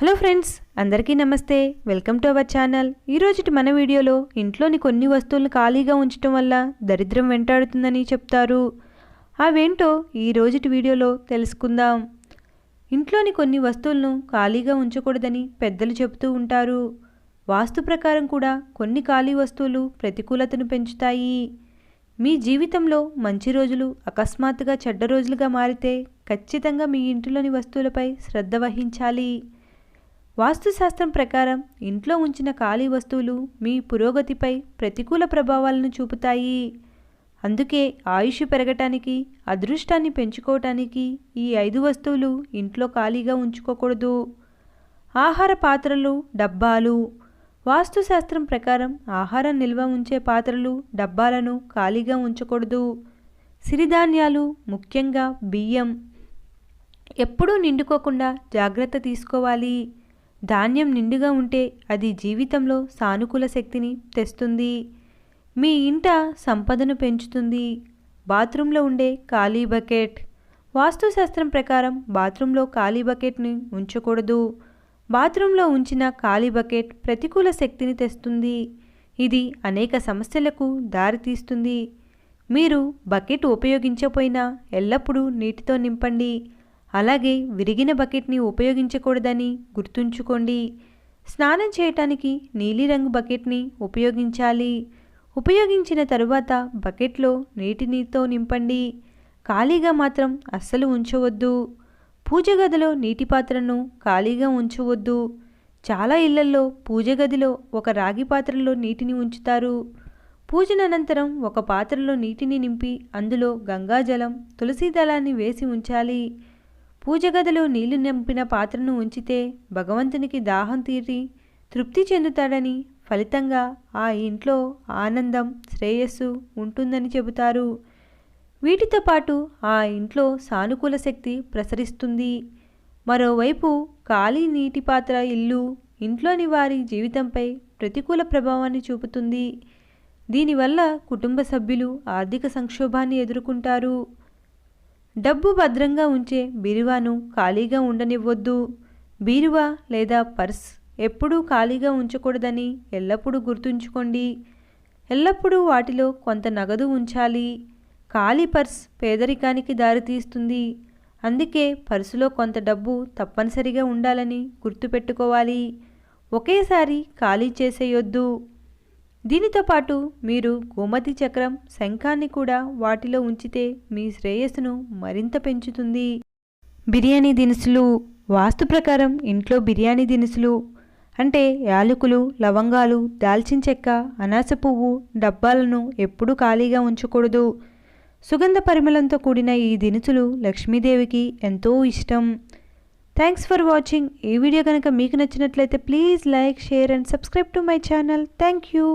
Hello friends అందరికీ నమస్తే. Welcome to our channel. ఈరోజుటి మన వీడియోలో ఇంట్లోని కొన్ని వస్తువులను ఖాళీగా ఉంచడం వల్ల దరిద్రం వెంటాడుతుందని చెప్తారు. అవేంటో ఈ రోజుటి వీడియోలో తెలుసుకుందాం. ఇంట్లోని కొన్ని వస్తువులను ఖాళీగా ఉంచకూడదని పెద్దలు చెబుతూ ఉంటారు. వాస్తు ప్రకారం కూడా కొన్ని ఖాళీ వస్తువులు ప్రతికూలతను పెంచుతాయి. మీ జీవితంలో మంచి రోజులు అకస్మాత్తుగా చెడ్డ రోజులుగా మారితే ఖచ్చితంగా మీ ఇంటిలోని వస్తువులపై శ్రద్ధ వహించాలి. వాస్తుశాస్త్రం ప్రకారం ఇంట్లో ఉంచిన ఖాళీ వస్తువులు మీ పురోగతిపై ప్రతికూల ప్రభావాలను చూపుతాయి. అందుకే ఆయుష్ పెరగటానికి అదృష్టాన్ని పెంచుకోవటానికి ఈ ఐదు వస్తువులు ఇంట్లో ఖాళీగా ఉంచుకోకూడదు. ఆహార పాత్రలు డబ్బాలు. వాస్తుశాస్త్రం ప్రకారం ఆహారం నిల్వ ఉంచే పాత్రలు డబ్బాలను ఖాళీగా ఉంచకూడదు. సిరిధాన్యాలు ముఖ్యంగా బియ్యం. ఎప్పుడూ నిండుకోకుండా జాగ్రత్త తీసుకోవాలి. ధాన్యం నిండుగా ఉంటే అది జీవితంలో సానుకూల శక్తిని తెస్తుంది. మీ ఇంట సంపదను పెంచుతుంది. బాత్రూంలో ఉండే ఖాళీ బకెట్. వాస్తుశాస్త్రం ప్రకారం బాత్రూంలో ఖాళీ బకెట్ని ఉంచకూడదు. బాత్రూంలో ఉంచిన ఖాళీ బకెట్ ప్రతికూల శక్తిని తెస్తుంది. ఇది అనేక సమస్యలకు దారితీస్తుంది. మీరు బకెట్ ఉపయోగించకపోయినా ఎల్లప్పుడూ నీటితో నింపండి. అలాగే విరిగిన బకెట్ని ఉపయోగించకూడదని గుర్తుంచుకోండి. స్నానం చేయటానికి నీలిరంగు బకెట్ని ఉపయోగించాలి. ఉపయోగించిన తరువాత బకెట్లో నీటినితో నింపండి. ఖాళీగా మాత్రం అస్సలు ఉంచవద్దు. పూజ గదిలో నీటి పాత్రను ఖాళీగా ఉంచవద్దు. చాలా ఇళ్ళలో పూజ గదిలో ఒక రాగి పాత్రలో నీటిని ఉంచుతారు. పూజన అనంతరం ఒక పాత్రలో నీటిని నింపి అందులో గంగాజలం తులసి దళాన్ని వేసి ఉంచాలి. పూజ గదిలో నీళ్ళు నింపిన పాత్రను ఉంచితే భగవంతునికి దాహం తీరి తృప్తి చెందుతాడని ఫలితంగా ఆ ఇంట్లో ఆనందం శ్రేయస్సు ఉంటుందని చెబుతారు. వీటితో పాటు ఆ ఇంట్లో సానుకూల శక్తి ప్రసరిస్తుంది. మరోవైపు ఖాళీ నీటి పాత్ర ఇల్లు ఇంట్లోని వారి జీవితంపై ప్రతికూల ప్రభావాన్ని చూపుతుంది. దీనివల్ల కుటుంబ సభ్యులు ఆర్థిక సంక్షోభాన్ని ఎదుర్కొంటారు. డబ్బు భద్రంగా ఉంచే బీరువాను ఖాళీగా ఉండనివ్వద్దు. బీరువా లేదా పర్స్ ఎప్పుడూ ఖాళీగా ఉంచకూడదని ఎల్లప్పుడూ గుర్తుంచుకోండి. ఎల్లప్పుడూ వాటిలో కొంత నగదు ఉంచాలి. ఖాళీ పర్స్ పేదరికానికి దారితీస్తుంది అందుకే పర్సులో కొంత డబ్బు తప్పనిసరిగా ఉండాలని గుర్తుపెట్టుకోవాలి. ఒకేసారి ఖాళీ చేసేయొద్దు. దీనితో పాటు మీరు గోమతి చక్రం శంఖాన్ని కూడా వాటిలో ఉంచితే మీ శ్రేయస్సును మరింత పెంచుతుంది. బిర్యానీ దినుసులు వాస్తు ప్రకారం ఇంట్లో బిర్యానీ దినుసులు అంటే యాలకులు లవంగాలు దాల్చిన చెక్క అనాస పువ్వు డబ్బాలను ఎప్పుడూ ఖాళీగా ఉంచకూడదు. సుగంధ పరిమళంతో కూడిన ఈ దినుసులు లక్ష్మీదేవికి ఎంతో ఇష్టం. థ్యాంక్స్ ఫర్ వాచింగ్ ఈ వీడియో కనుక మీకు నచ్చినట్లయితే please like share and subscribe to my channel. Thank you